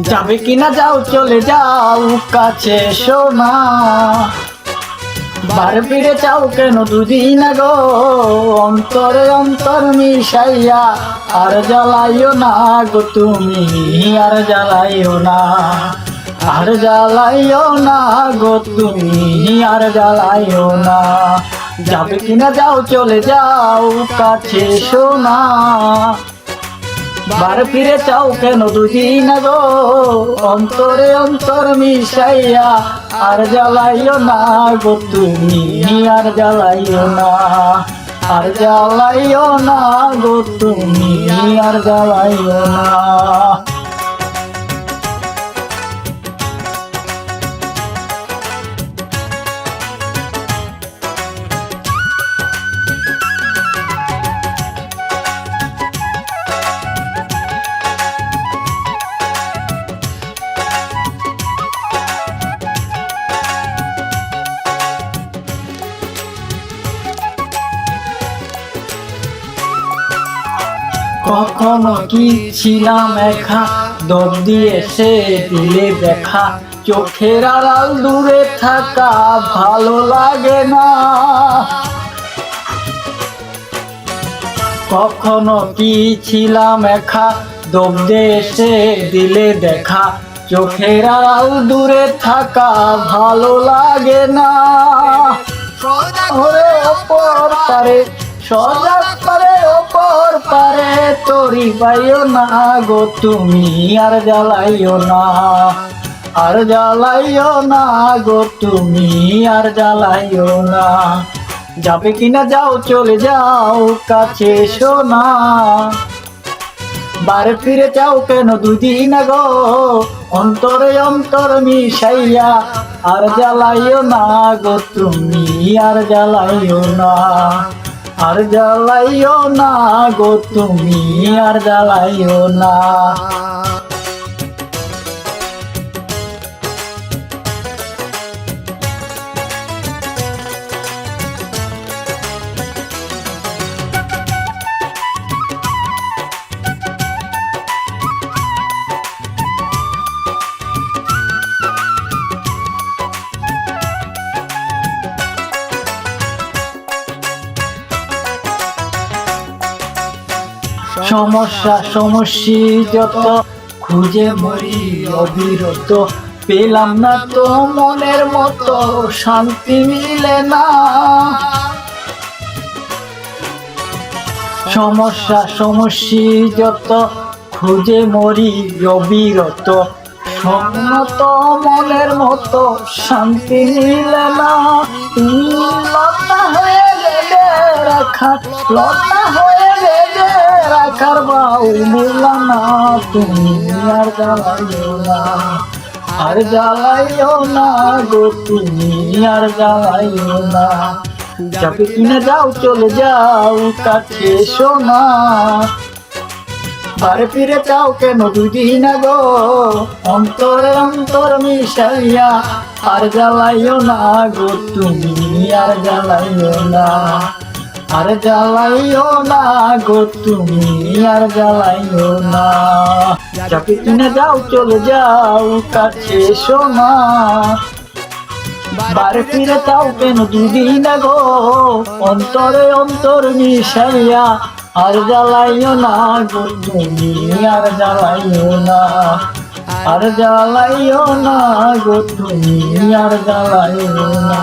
যাবে কিনা যাও, চলে যাও, কাছে সোনা। বার ফিরে চাও কেন দুদিন গো অন্তরে অন্তর মিশাইয়া আর জ্বালাইও না গো তুমি, আর জ্বালাইও না। আর জ্বালাইও না গো তুমি, আর জ্বালাইও না। যাবে কিনা যাও, চলে যাও, কাছে সোনা। বার ফিরে চাও কেন না গো অন্তরে অন্তর মিশাইয়া আর জ্বালাইও না গো তুমি, আর জ্বালাইও না। আর জ্বালাইও না গো তুমি, আর জ্বালাইও না। কখনো কি ছিলাম একা? দর দিয়ে সে দিলে দেখা। চোখের আড়াল দূরে থাকা ভালো লাগে না। কখনো কি ছিলাম একা? দব্দে এসে দিলে দেখা। চোখের আড়াল দূরে থাকা ভালো লাগে না। সজাগ পারে তোরি পাইও না গো তুমি, আর জ্বালাইও না। আর জ্বালাইও না গো তুমি, আর জ্বালাইও না। যাবে কিনা যাও, চলে যাও, কাছে সোনা বারে ফিরে যাও কেন দুদিন গো অন্তরে অন্তর মিশাইয়া, আর জ্বালাইও না গো তুমি, আর জ্বালাইও না। আর জ্বালাইও না গো তুমি আর জ্বালাইও না। সমস্যা, সমস্যি যত। খুঁজে মরি অবিরত। পেলাম না তো মনের মতো শান্তি মিলে না। সমস্যা, সমস্যি যত। খুঁজে মরি অবিরত। স্বপ্ন তো মনের মতো শান্তি মিলে না। লতা হয়ে গেলে রাখা, লতা হয়ে রাখার না, তুমি আর জ্বালাইও না। আর জ্বালাইও না গো, তুমি আর জ্বালাইও না। যাবে কিনা যাও চলে যাও কাছে, সোনা। বারে ফিরে চাও কেন দুদিন গো অন্তরে অন্তর মিশাইয়া, আর জ্বালাইও না গো, তুমি আর জ্বালাইও না। আর জ্বালাইও না গো তুমি, আর জ্বালাইও না। যাবে কিনা যাও চলে যাও কাছে সোনা বারে ফিরে তাও কেন দুদিন গো অন্তরে অন্তর মিশাইয়া আর জ্বালাইও না গো তুমি, আর জ্বালাইও না। আর জ্বালাইও না গো তুমি, আর জ্বালাইও না।